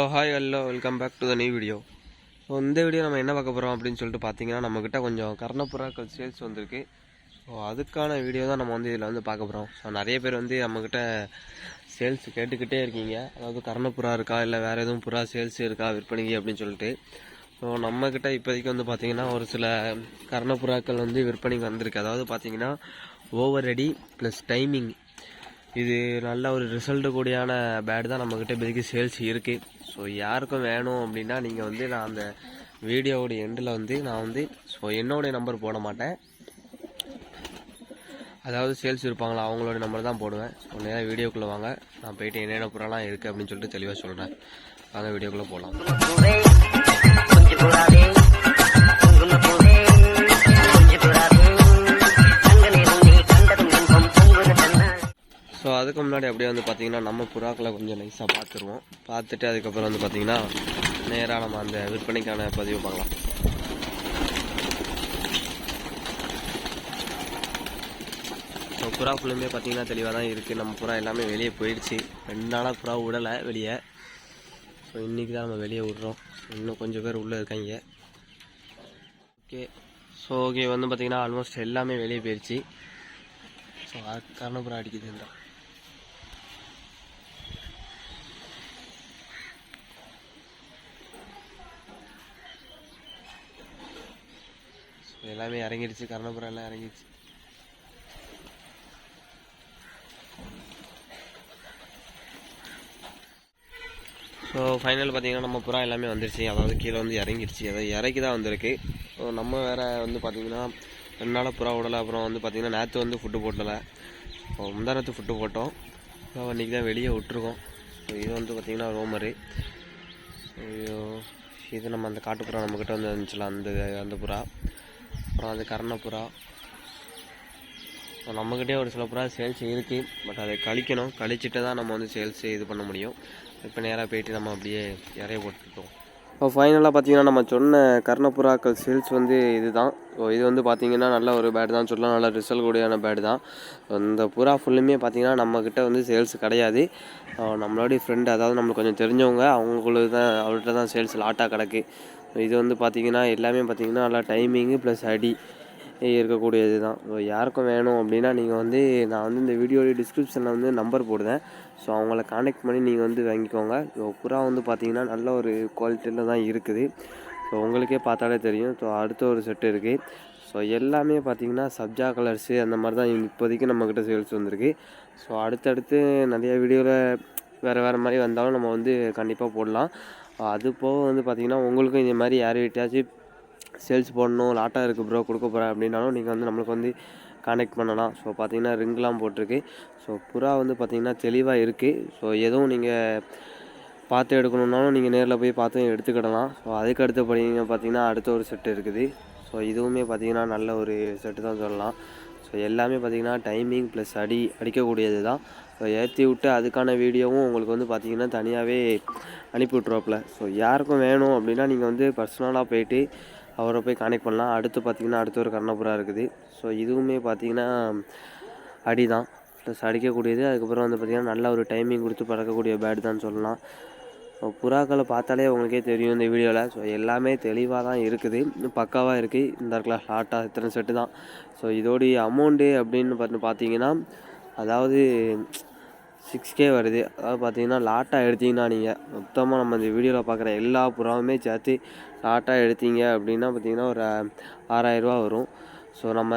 O hi hello welcome back to the new video so இந்த video நம்ம என்ன பார்க்க போகிறோம் அப்படின்னு சொல்லிட்டு பார்த்தீங்கன்னா நம்மக்கிட்ட கொஞ்சம் கர்ணப்புறாக்கள் சேல்ஸ் வந்திருக்கு. ஸோ அதுக்கான வீடியோ தான் நம்ம வந்து இதில் வந்து பார்க்க போகிறோம் ஸோ நிறைய பேர் வந்து நம்மக்கிட்ட சேல்ஸ் கேட்டுக்கிட்டே இருக்கீங்க. அதாவது கர்ணப்புறா இருக்கா? இல்லை வேறு எதுவும் புறா சேல்ஸ் இருக்கா? விற்பனைக்கு அப்படின்னு சொல்லிட்டு. ஸோ நம்மக்கிட்ட இப்போதைக்கு வந்து பார்த்திங்கன்னா ஒரு சில கர்ணப்புறாக்கள் வந்து விற்பனைக்கு வந்திருக்கு. அதாவது பார்த்தீங்கன்னா ஓவர் ரெடி ப்ளஸ் டைமிங் இது நல்ல ஒரு ரிசல்ட்டு கூடியான பேட் தான் நம்மக்கிட்ட இப்போதைக்கு சேல்ஸ் இருக்குது ஸோ யாருக்கும் வேணும் அப்படின்னா நீங்கள் வந்து நான் அந்த வீடியோவோட எண்டில் வந்து நான் வந்து ஸோ என்னோடைய நம்பர் போட மாட்டேன். அதாவது சேல்ஸ் இருப்பாங்களா அவங்களோட நம்பர் தான் போடுவேன். ஸோ நேராக வீடியோக்குள்ளே வாங்க. நான் போயிட்டு என்னென்ன புறாலாம் இருக்குது அப்படின்னு சொல்லிட்டு தெளிவாக சொல்கிறேன் வாங்க வீடியோக்குள்ளே போகலாம் முன்னாடி அப்படியே வந்து பார்த்தீங்கன்னா நம்ம புறாக்களை கொஞ்சம் நைஸாக பார்த்துருவோம். பார்த்துட்டு அதுக்கப்புறம் வந்து பார்த்தீங்கன்னா நேராக நம்ம அந்த விற்பனைக்கான பதிவு பார்க்கலாம். ஸோ புறா ஃபுல்லுமே பார்த்தீங்கன்னா தெளிவாக தான் இருக்குது நம்ம புறா எல்லாமே வெளியே போயிடுச்சு. ரெண்டு நாளாக புறா விடலை வெளியே. ஸோ இன்றைக்கி தான் நம்ம வெளியே விட்றோம். இன்னும் கொஞ்சம் பேர் உள்ளே இருக்காங்க. ஓகே ஸோ ஓகே வந்து பார்த்தீங்கன்னா ஆல்மோஸ்ட் எல்லாமே வெளியே போயிடுச்சு. ஸோ அதுக்கு தான் புறா அடிக்குது இந்த ஸோ எல்லாமே இறங்கிடுச்சு கர்ணபுரம் எல்லாம் இறங்கிடுச்சு. ஸோ ஃபைனல் பார்த்தீங்கன்னா நம்ம புறா எல்லாமே வந்துருச்சு. அதாவது கீழே வந்து இறங்கிடுச்சு. அதாவது இறக்கி தான் வந்திருக்கு. ஸோ நம்ம வேறு வந்து பார்த்தீங்கன்னா ரெண்டு நாளாக புறா விடலை. அப்புறம் வந்து பார்த்திங்கன்னா நேற்று வந்து ஃபுட்டு போட்டலை இப்போ முந்தா ஃபுட்டு போட்டோம். ஸோ அன்றைக்கி தான் வெளியே விட்டுருக்கோம். ஸோ இது வந்து பார்த்திங்கன்னா ரோமரு ஐயோ இது நம்ம அந்த காட்டுப்புறா நம்மக்கிட்ட வந்து இருந்துச்சுல அந்த அந்த புறா. அப்புறம் அது கர்ணப்புறா ஸோ நம்மக்கிட்டே ஒரு சில புறா சேல்ஸ் இருக்குது பட் அதை கழிக்கணும். கழிச்சிட்டு தான் நம்ம வந்து சேல்ஸ் இது பண்ண முடியும். இப்போ நேராக போயிட்டு நம்ம அப்படியே இறைய போட்டுட்டோம் இப்போ ஃபைனலாக பார்த்தீங்கன்னா நம்ம சொன்ன கர்ணப்புறாக்கள் சேல்ஸ் வந்து இதுதான். ஸோ இது வந்து பார்த்தீங்கன்னா நல்ல ஒரு பேட் தான். சொல்லலாம். நல்ல ரிசல்ட் கூடியான பேட் தான். இந்த புறா ஃபுல்லுமே பார்த்தீங்கன்னா நம்மக்கிட்ட வந்து சேல்ஸ் கிடையாது. அஹ் நம்மளுடைய ஃப்ரெண்டு அதாவது நம்மளுக்கு கொஞ்சம் தெரிஞ்சவங்க அவங்களுக்கு தான் அவர்கிட்ட தான் சேல்ஸ் லாட்டாக கிடக்கு. இது வந்து பார்த்திங்கன்னா எல்லாமே பார்த்தீங்கன்னா நல்லா டைமிங்கு ப்ளஸ் அடி இருக்கக்கூடியது தான். ஸோ யாருக்கும் வேணும் அப்படின்னா நீங்கள் வந்து நான் வந்து இந்த வீடியோடைய டிஸ்கிரிப்ஷனில் வந்து நம்பர் போடுதேன் ஸோ அவங்கள காண்டாக்ட் பண்ணி நீங்கள் வந்து வாங்கிக்கோங்க. புறா வந்து பார்த்திங்கன்னா நல்ல ஒரு குவாலிட்டியில் தான் இருக்குது. ஸோ உங்களுக்கே பார்த்தாலே தெரியும். ஸோ அடுத்த ஒரு செட்டு இருக்குது ஸோ எல்லாமே பார்த்தீங்கன்னா சப்ஜா கலர்ஸு அந்த மாதிரி தான் இப்போதைக்கு நம்மக்கிட்ட சேல்ஸ் வந்திருக்கு. ஸோ அடுத்தடுத்து நிறைய வீடியோவில் வேறு வேறு மாதிரி வந்தாலும் நம்ம வந்து கண்டிப்பாக போடலாம். அது போக வந்து பார்த்திங்கன்னா உங்களுக்கும் இந்த மாதிரி யார் வீட்டையாச்சும் சேல்ஸ் போடணும் லாட்டாக இருக்குது ப்ரோ கொடுக்க போகிறேன் அப்படின்னாலும் நீங்கள் வந்து நம்மளுக்கு வந்து கனெக்ட் பண்ணலாம். ஸோ பார்த்தீங்கன்னா ரிங்லாம் போட்டிருக்கு. ஸோ புறா வந்து பார்த்திங்கன்னா தெளிவாக இருக்குது ஸோ எதுவும் நீங்கள் பார்த்து எடுக்கணுன்னாலும் நீங்கள் நேரில் போய் பார்த்து எடுத்துக்கிடலாம். ஸோ அதுக்கு அடுத்தபடிங்க பார்த்தீங்கன்னா அடுத்த ஒரு செட்டு இருக்குது. ஸோ இதுவுமே பார்த்தீங்கன்னா நல்ல ஒரு செட்டு தான் சொல்லலாம். ஸோ எல்லாமே பார்த்தீங்கன்னா டைமிங் ப்ளஸ் அடி அடிக்கக்கூடியது தான். ஸோ ஏற்றி விட்டு அதுக்கான வீடியோவும் உங்களுக்கு வந்து பார்த்திங்கன்னா தனியாகவே அனுப்பி விட்ருவாப்பில் ஸோ யாருக்கும் வேணும் அப்படின்னா நீங்கள் வந்து பர்சனலாக போயிட்டு அவரை போய் கனெக்ட் பண்ணலாம். அடுத்து பார்த்திங்கன்னா அடுத்த ஒரு கர்ணபுரா இருக்குது. ஸோ இதுவுமே பார்த்திங்கன்னா அடி தான் ப்ளஸ் அடிக்கக்கூடியது அதுக்கப்புறம் வந்து பார்த்திங்கன்னா நல்ல ஒரு டைமிங் கொடுத்து பறக்கக்கூடிய பேட் தான் சொல்லலாம். புறாக்களை பார்த்தாலே உங்களுக்கே தெரியும் இந்த வீடியோவில் ஸோ எல்லாமே தெளிவாக தான் இருக்குது. பக்காவாக இருக்குது இந்த இடத்துல ஷார்ட்டாக இத்தனை செட்டு தான். ஸோ இதோடைய அமௌண்ட்டு அப்படின்னு பார்த்து பார்த்தீங்கன்னா அதாவது சிக்ஸ் கே வருது. அதாவது பார்த்தீங்கன்னா லாட்டாக எடுத்தீங்கன்னா நீங்கள் மொத்தமாக நம்ம இந்த வீடியோவில் பார்க்குற எல்லா புறாவுமே சேர்த்து லாட்டாக எடுத்தீங்க அப்படின்னா பார்த்தீங்கன்னா ஒரு ஆறாயிரரூவா வரும். ஸோ நம்ம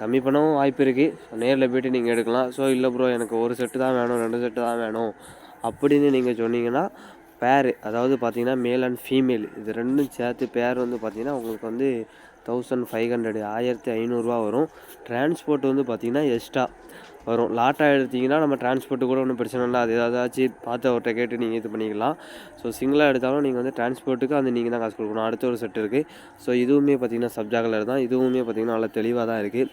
கம்மி பண்ணவும் வாய்ப்பு இருக்குது ஸோ நேரில் போய்ட்டு நீங்கள் எடுக்கலாம். ஸோ இல்லை ப்ரோ எனக்கு ஒரு செட்டு தான் வேணும் ரெண்டு செட்டு தான் வேணும் அப்படின்னு நீங்கள் சொன்னீங்கன்னா பேர் அதாவது பார்த்தீங்கன்னா மேல் அண்ட் ஃபீமேல் இது ரெண்டும் சேர்த்து பேர் வந்து பார்த்தீங்கன்னா உங்களுக்கு வந்து தௌசண்ட் ஃபைவ் ஹண்ட்ரடு ஆயிரத்தி ஐநூறுரூவா வரும். டிரான்ஸ்போர்ட் வந்து பார்த்தீங்கன்னா எக்ஸ்ட்ரா வரும். லாட்டாக எடுத்தீங்கன்னா நம்ம டிரான்ஸ்போர்ட்டு கூட ஒன்றும் பிரச்சனை இல்லை. அது ஏதாச்சும் பார்த்து அவர்கிட்ட கேட்டு நீங்கள் இது பண்ணிக்கலாம். ஸோ சிங்கிளாக எடுத்தாலும் நீங்கள் வந்து டிரான்ஸ்போர்ட்டுக்கு அது நீங்கள் தான் காசு கொடுக்கணும். அடுத்த ஒரு செட் இருக்குது ஸோ இதுவுமே பார்த்திங்கன்னா சப்ஜா தான். இதுவுமே பார்த்தீங்கன்னா நல்லா தெளிவாக தான் இருக்குது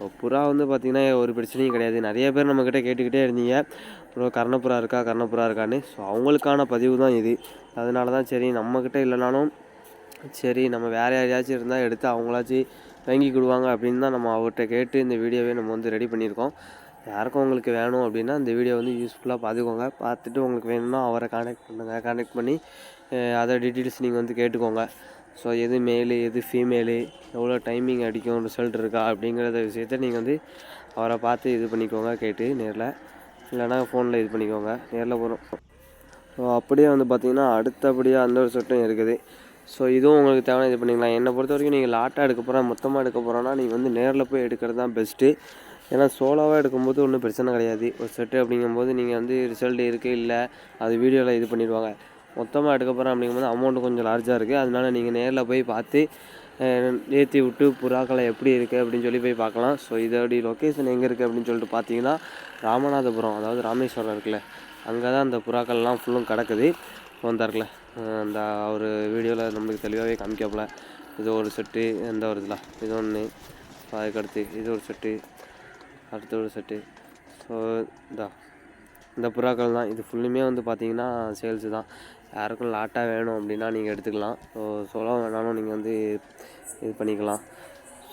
இப்போ புறா வந்து பார்த்திங்கன்னா ஒரு பிரச்சனையும் கிடையாது. நிறைய பேர் நம்மக்கிட்ட கேட்டுக்கிட்டே இருந்தீங்க. அப்புறம் கர்ணப்புறா இருக்கா? கர்ணப்புறா இருக்கான்னு. ஸோ அவங்களுக்கான பதிவு தான் இது. அதனால தான் சரி நம்மக்கிட்ட இல்லைனாலும் சரி நம்ம வேறு யாரையாச்சும் இருந்தால் எடுத்து அவங்களாச்சும் வாங்கிக்கிடுவாங்க அப்படின்னு தான் நம்ம அவர்கிட்ட கேட்டு இந்த வீடியோவே நம்ம வந்து ரெடி பண்ணியிருக்கோம். யாருக்கும் உங்களுக்கு வேணும் அப்படின்னா இந்த வீடியோ வந்து யூஸ்ஃபுல்லாக பார்த்துக்கோங்க. பார்த்துட்டு உங்களுக்கு வேணும்னா அவரை காண்டாக்ட் பண்ணுங்கள் காண்டாக்ட் பண்ணி அதை டீட்டெயில்ஸ் நீங்கள் வந்து கேட்டுக்கோங்க. ஸோ எது மேலு எது ஃபீமேலு எவ்வளோ டைமிங் அடிக்கும் ரிசல்ட் இருக்கா அப்படிங்கிறத விஷயத்த நீங்கள் வந்து அவரை பார்த்து இது பண்ணிக்கோங்க கேட்டு நேரில். இல்லைன்னா ஃபோனில் இது பண்ணிக்கோங்க நேரில் போகிறோம் ஸோ அப்படியே வந்து பார்த்தீங்கன்னா அடுத்தபடியாக அந்த ஒரு செட்டும் இருக்குது. ஸோ இதுவும் உங்களுக்கு தேவை இது பண்ணிக்கலாம். என்னை பொறுத்த வரைக்கும் நீங்கள் லாட்டாக எடுக்க போகிறா மொத்தமாக எடுக்க போகிறோன்னா நீங்கள் வந்து நேரில் போய் எடுக்கிறது தான் பெஸ்ட்டு ஏன்னா சோலோவாக எடுக்கும்போது ஒன்றும் பிரச்சனை கிடையாது. ஒரு செட்டு அப்படிங்கும்போது நீங்கள் வந்து ரிசல்ட் இருக்குது இல்லை அது வீடியோவில் இது பண்ணிடுவாங்க. மொத்தமாக எடுக்க போகிறேன் அப்படிங்கும்போது அமௌண்ட் கொஞ்சம் லார்ஜாக இருக்குது அதனால் நீங்கள் நேரில் போய் பார்த்து ஏற்றி விட்டு புறாக்களை எப்படி இருக்குது அப்படின்னு சொல்லி போய் பார்க்கலாம். ஸோ இதோடைய லொக்கேஷன் எங்கே இருக்குது அப்படின்னு சொல்லிட்டு பார்த்தீங்கன்னா ராமநாதபுரம் அதாவது ராமேஸ்வரம் இருக்குல்ல அங்கே தான் அந்த புறாக்கள்லாம் ஃபுல்லும் கிடக்குது. வந்தார்ல அந்த ஒரு வீடியோவில் நம்மளுக்கு தெளிவாகவே காமிக்காப்புல. இது ஒரு செட்டு எந்த ஒரு இதில் இது ஒன்று அதுக்கடுத்து இது ஒரு செட்டு அடுத்த ஒரு செட்டு ஸோ இதா இந்த புறாக்கள் தான். இது ஃபுல்லுமே வந்து பார்த்தீங்கன்னா சேல்ஸு தான். யாருக்கும் லாட்டாக வேணும் அப்படின்னா நீங்கள் எடுத்துக்கலாம். ஸோ சொல்ல வேணாலும் நீங்கள் வந்து இது பண்ணிக்கலாம்.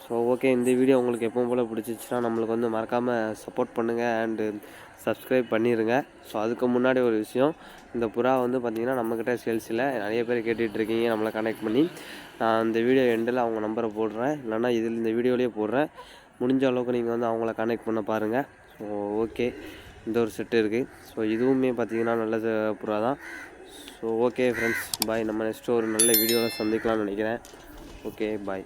ஸோ ஓகே இந்த வீடியோ உங்களுக்கு எப்பவும் போல் பிடிச்சிச்சுன்னா நம்மளுக்கு வந்து மறக்காமல் சப்போர்ட் பண்ணுங்கள் அண்டு சப்ஸ்கிரைப் பண்ணிடுங்க ஸோ அதுக்கு முன்னாடி ஒரு விஷயம். இந்த புறா வந்து பார்த்திங்கன்னா நம்மக்கிட்ட சேல்ஸில் நிறைய பேர் கேட்டுட்ருக்கீங்க நம்மளை கனெக்ட் பண்ணி. நான் இந்த வீடியோ எண்டில் அவங்க நம்பரை போடுறேன். இல்லைன்னா இதில் இந்த வீடியோலேயே போடுறேன். முடிஞ்ச அளவுக்கு நீங்கள் வந்து அவங்கள கனெக்ட் பண்ண பாருங்கள் ஸோ ஓகே இந்த ஒரு செட்டு இருக்குது ஸோ இதுவுமே பார்த்தீங்கன்னா நல்ல புறா தான். ஸோ ஓகே ஃப்ரெண்ட்ஸ் பாய் நம்ம நெக்ஸ்ட்டு ஒரு நல்ல வீடியோவில் சந்திக்கலாம்னு நினைக்கிறேன். Okay bye